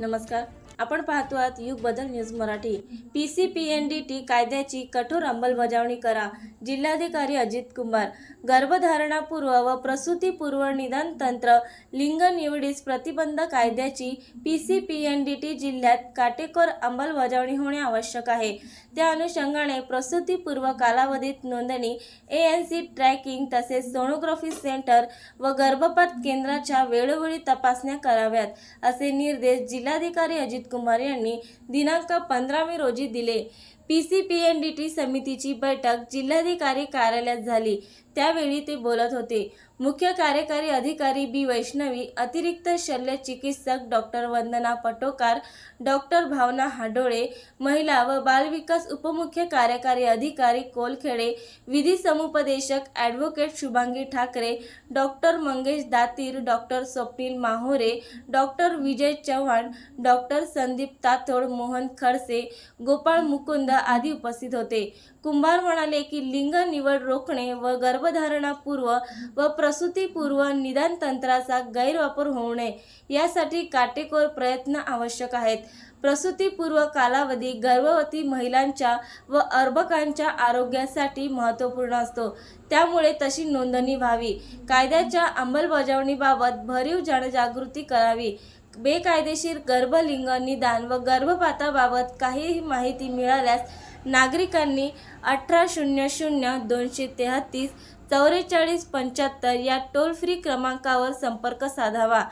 नमस्कार. आपण पाहतो आहात Yug Badal news Marathi. P C P N D T कायद्याची कठोर अंमलबजावणी करा. जिल्हाधिकारी अजित कुमार. गर्भधारणापूर्व व प्रसूतीपूर्व निदान तंत्र लिंग निवडीस प्रतिबंध कायद्याची P C P N D T जिल्ह्यात काटेकोर अंमलबजावणी होणे आवश्यक आहे. त्या अनुषंगाने प्रसूतीपूर्व कालावधीत नोंदणी ए एन सी ट्रॅकिंग तसेच सोनोग्राफी सेंटर व गर्भपात केंद्राच्या वेळोवेळी तपासण्या कराव्यात असे निर्देश जिल्हाधिकारी अजित कुमार यांनी दिनांक पंधरावी रोजी दिले. P C P N D T समितीची बैठक जिल्हाधिकारी कार्यालयात झाली. त्यावेळी ते बोलत होते. मुख्य कार्यकारी अधिकारी बी वैष्णवी अतिरिक्त शल्य चिकित्सक डॉक्टर वंदना पटोकार डॉक्टर भावना हाडोळे महिला व बालविकास उपमुख्य कार्यकारी अधिकारी कोलखेडे विधी समुपदेशक advocate Shubhangi Thakare doctor Mangesh Datir doctor Swapnil Mahore doctor Vijay Chavan doctor Sandeep Tatod Mohan Khadse Gopal Mukund आदी उपस्थित होते. कुंभार म्हणाले की लिंग निवड रोखणे व गर्भधारणापूर्व व प्रसूतीपूर्व निदान तंत्राचा गैरवापर होऊ नये यासाठी काटेकोर प्रयत्न आवश्यक आहेत. प्रसूतीपूर्व कालावधी गर्भवती महिलांच्या व अर्भकांच्या आरोग्यासाठी महत्त्वपूर्ण असतो. त्यामुळे तशी नोंदणी व्हावी. कायद्याच्या अंमलबजावणीबाबत भरीव जनजागृती करावी. बेकायदेशीर गर्भलिंग निदान व गर्भपाताबाबत काहीही माहिती मिळाल्यास नागरिकांनी अठरा शून्य शून्य दोनशे तेहतीस चौवेचाळीस पंच्याहत्तर या टोल फ्री क्रमांकावर संपर्क साधावा.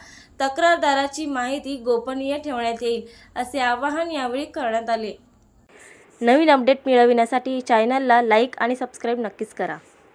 तक्रारदाराची माहिती गोपनीय ठेवण्यात येईल असे आवाहन यावेळी करण्यात आले. नवीन अपडेट मिळविण्यासाठी चॅनलला लाईक आणि सबस्क्राईब नक्कीच करा.